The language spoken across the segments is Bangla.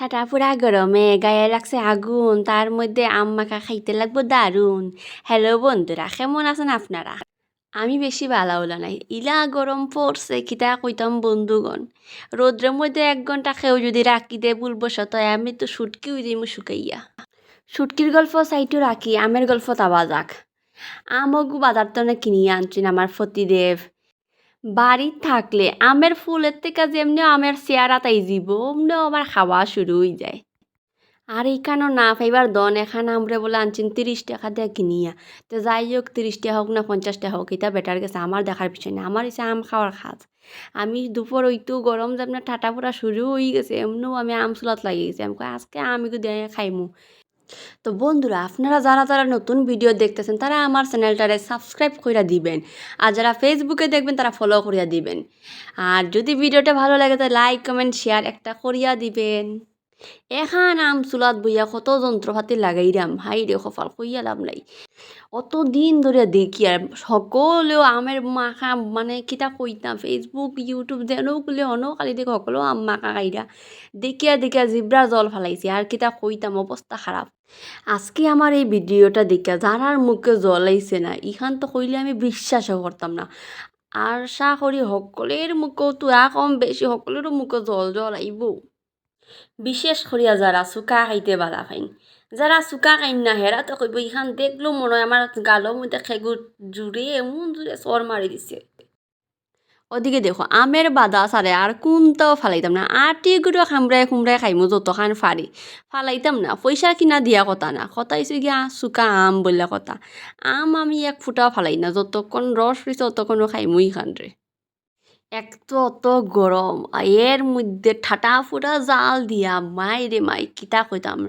ঠাটা পুরা গরমে গায়ে লাগছে আগুন, তার মধ্যে আম মাখা খাইতে লাগবো দারুণ। হ্যালো বন্ধুরা, কেমন আছেন আপনারা? আমি বেশি বালা উলা নাই। ইলা গরম পড়ছে, কিতা কইতাম বন্ধুগণ? রোদ্রের মধ্যে এক ঘণ্টা খেয়েও যদি রাখি দে ভুলবশত আমি তো সুটকি যাইমু শুকাইয়া। সুটকির গল্প সাইটু রাখি, আমের গল্প তাবা যাক। আমগু বাজার তো না কিনিয়ে আনছেন আমার ফতিদেব। বাড়ির থাকলে আমের ফুলের থেকে যেমনি আমের চেয়ারা তাই যাব অমনিও আমার খাওয়া শুরু হয়ে যায়। আর এইখানো না ফাইবার দন এখান আমরে বলে আনছেন তিরিশ টাকা দিয়ে কিনিয়া। তো যাই হোক, তিরিশ টাকা হোক না পঞ্চাশ টাকা হোক, এটা বেটার গেছে। আমার দেখার পিছনে আমার হচ্ছে আম খাওয়ার খাজ আমি দুপুর ওইটু গরম যেমন ঠাটা পড়া শুরু হয়ে গেছে, এমনিও আমি আম চুলাত লাগিয়ে গেছি। আমি আজকে আমি দিয়ে খাইমু। তো বন্ধুরা, আপনারা যারা যারা নতুন ভিডিও দেখতেছেন, তারা আমার চ্যানেলটারে সাবস্ক্রাইব করে দিবেন। আর যারা ফেসবুকে দেখবেন, তারা ফলো করিয়া দিবেন। আর যদি ভিডিওটা ভালো লাগে তো লাইক কমেন্ট শেয়ার একটা করিয়া দিবেন। এখান আম চুলাত বইয়া কত যন্ত্রপাতি লাগাইরাম হাই রে কপাল কইয়া লাভ নাই। অত দিন ধরে দেখি আর সকলেও আমের মাখা মানে কিতা কইতাম ফেসবুক ইউটিউব যেনও খুলে অনও কালি দেখে সকলেও আম মাখা খাইরা দেখিয়া দেখিয়া জিব্রা জল ফালাইছে, আর কিতা কইতাম, অবস্থা খারাপ। আজকে আমার এই ভিডিওটা দেখিয়া যারার মুখে জল আইছে না ইখান তো কইলে আমি বিশ্বাসও করতাম না। আর আশা করি সকলের মুখেও তো কম বেশি সকলেরও মুখে জল জল আইব। বিশেষ করিয়া যারা চুকা খাইতে বালা ফাইন যারা চুকা খাইন না হেরা তো কইব ইখান দেখল মনে হয় আমার গালৰ মধ্যে খেগুর জুড়ে, এমন জুড়ে চর মারি দিছে। ওদিকে দেখো আমের বাদা সারে আর কোনটাও ফালাইতাম না আটি গুঁড়ো খামড়াই খুমড়াই খাইমু যতখান ফারি ফালাইতাম না পয়সা কিনা দিয়া কথা না কথা হয়েছে গিয়া চুকা আম বললে কথা আম আমি এক ফুটাও ফালাই না যতক্ষণ রস রয়েছে ততক্ষণও খাইমু ইখান রে এক তো অত গরম এর মধ্যে ঠাটা ফুটা জাল দিয়া মাই রে মাই কিতা কইতাম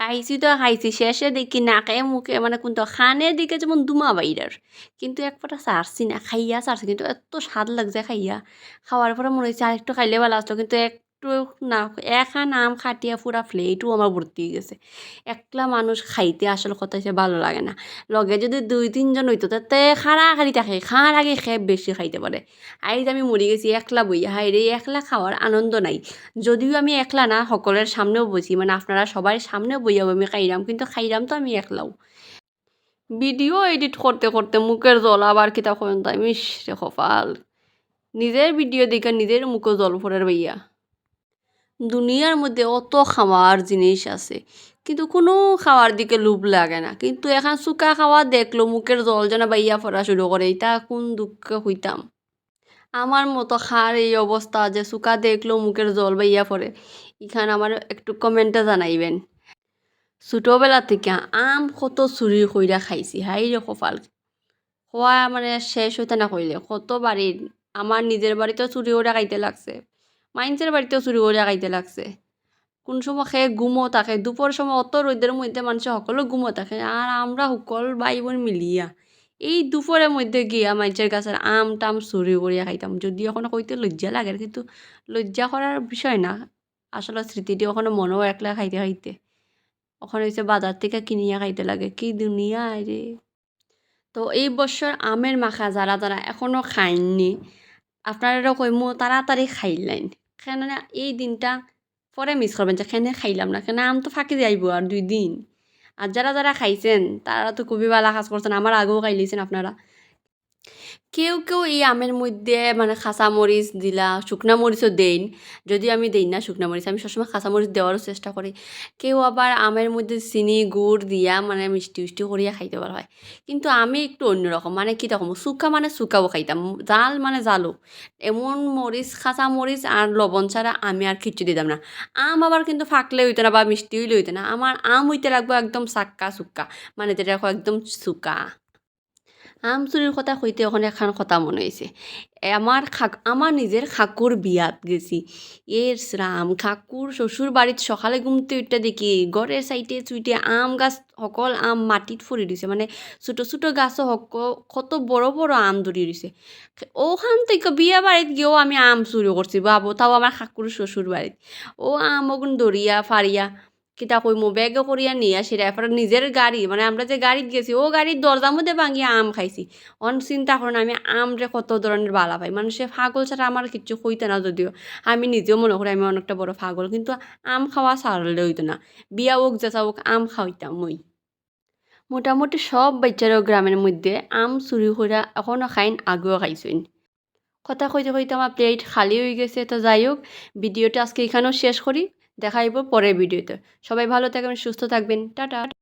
খাইছি তো খাইছি, শেষে দেখি নাকে মুখে মানে কোনটো খানে দিকে যেমন দুমা বাইরার কিন্তু এক ফোঁটা না, খাইয়া সারছি কিন্তু এত স্বাদ লাগছে খাইয়া। খাওয়ার পরে মনে হয়েছে আরেকটু খাইলে ভালো আসতো, কিন্তু একটু না এখান আম খাটিয়া পুরা প্লেটও আমার ভর্তি হয়ে গেছে। একলা মানুষ খাইতে আসলে কথা হচ্ছে ভালো লাগে না। লগে যদি দুই তিনজন হইতো, তাতে খাড়া খালি থাকে খার আগে খেয়ে বেশি খাইতে পারে। আইজ আমি মরি গেছি, একলা বইয়া হাই রে, একলা খাওয়ার আনন্দ নাই। যদিও আমি একলা না, সকলের সামনেও বসি মানে আপনারা সবাই সামনেও বইয়া আমি খাইরাম কিন্তু খাইরাম তো আমি একলাও। ভিডিও এডিট করতে করতে মুখের জল আবার কিতা করেন তাই মিস কপাল। নিজের ভিডিও দেখে নিজের মুখে জল ফোরের বইয়া দুনিয়ার মধ্যে অত খাওয়ার জিনিস আছে। কিন্তু কোনো খাওয়ার দিকে লোভ লাগে না। কিন্তু এখন চুকা খাওয়া দেখল মুখের জল যেন বাইয়া ফোরা শুরু করে, এটা কোন দুঃখে হইতাম? আমার মতো খার এই অবস্থা যে চুকা দেখল মুখের জল বাইয়া পড়ে, এখানে আমার একটু কমেন্টে জানাইবেন। ছোটোবেলা থেকে আম কত চুরি কইরা খাইছি হাই রে কপাল। খোৱা মানে শেষ হইতে না কইলে কত বাড়ির আমার নিজের বাড়িতেও চুরি করে খাইতে লাগছে। মাইন্সের বাড়িতেও চুরি করে খাইতে লাগছে। কোন সময় খেয়ে গুমো থাকে, দুপুর সময় অত রোদের মধ্যে মানুষ সকলে গুমো থাকে, আর আমরা সকল ভাই বোন মিলিয়া এই দুপুরের মধ্যে গিয়া মানুষের গাছের আম টাম চুরি করিয়া খাইতাম। যদি এখন কইতে লজ্জা লাগে, কিন্তু লজ্জা করার বিষয় না। আসলে স্মৃতিটি ওখানে মনেও একলা খাইতে খাইতে। ওখানে হচ্ছে বাজার থেকে কিনিয়া খাইতে লাগে। কি দুনিয়া রে! তো এই বছর আমের মাখা যারা যারা এখনও খাইননি, আপনারাও কইমু তাড়াতাড়ি খাইলেন। কেননা এই দিনটা পরে মিস করবেন যে কেনে খাইলাম না। কেন আম তো ফাঁকি যাইব আর দুই দিন। আর যারা যারা খাইছেন, তারা তো খুবই ভালো কাজ করছেন। আমার আগেও খাইলেছেন আপনারা। কেউ কেউ এই আমের মধ্যে মানে খাসা মরিচ দিলা, শুকনা মরিচও দেন যদি আমি দেই না শুকনা মরিচ, আমি সবসময় খাসা মরিচ দেওয়ারও চেষ্টা করি। কেউ আবার আমের মধ্যে চিনি, গুড় দিয়া মানে মিষ্টি মিষ্টি করিয়া খাইতে পারা হয়। কিন্তু আমি একটু অন্যরকম মানে কী রকম, শুকা মানে শুকাও খাইতাম, জাল মানে জালও এমন মরিচ খাসা মরিচ আর লবণ ছাড়া আমি আর কিচ্ছু দিতাম না। আম আবার কিন্তু ফাঁকলে হইতো না বা মিষ্টি হইলে হইতো না। আমার আম হইতে লাগবো একদম সাক্কা সুক্কা মানে যেটা একদম শুকা আম চুরির কথা কইতে ওখানে এখন কথা মনে হয়েছে আমার আমার নিজের খাকুর বিয়াত গেছি। এর রাম খাকুর শ্বশুর বাড়িত সকালে ঘুমতে উঠতে দেখি ঘরের সাইডে চুইটে আম গাছ সকল আম মাটিত ফরি দিছে। মানে ছোটো ছোটো গাছও হক কত বড় বড় আম ধরি দিছে। ওখান থেকে বিয়া বাড়িত গিয়েও আমি আম চুরি করছি বাবু, তাও আমার খাকুর শ্বশুর বাড়িত ও আম ওগুন দরিয়া ফারিয়া কিতা কইমু ব্যাগে করিয়া নিয়ে আসি এরপরে নিজের গাড়ি মানে আমরা যে গাড়িত গেছি, ও গাড়ির দরজার মধ্যে ভাঙিয়া আম খাইছি। অন চিন্তা করেন আমি আমরে কত ধরনের বালা পাই। মানুষে পাগল ছাড়া আমার কিচ্ছু কইতে না যদিও। আমি নিজেও মনে করি আমি অনেকটা বড় ফাগল, কিন্তু আম খাওয়া ছাড়লে হইতো না। বিয়া হোক যেসা হোক, আম খাওয়াইতাম মই। মোটামুটি সব বাচ্চারাও গ্রামের মধ্যে আম চুরি করে এখনও খাইন, আগেও খাইছেন। কথা কইতে কইতে আমার প্লেট খালি হয়ে গেছে, তো যাই হোক, ভিডিওটা আজকে এখানেও শেষ করি। দেখাইব পরের ভিডিওতে। সবাই ভালো থাকবেন সুস্থ থাকবেন। টাটা।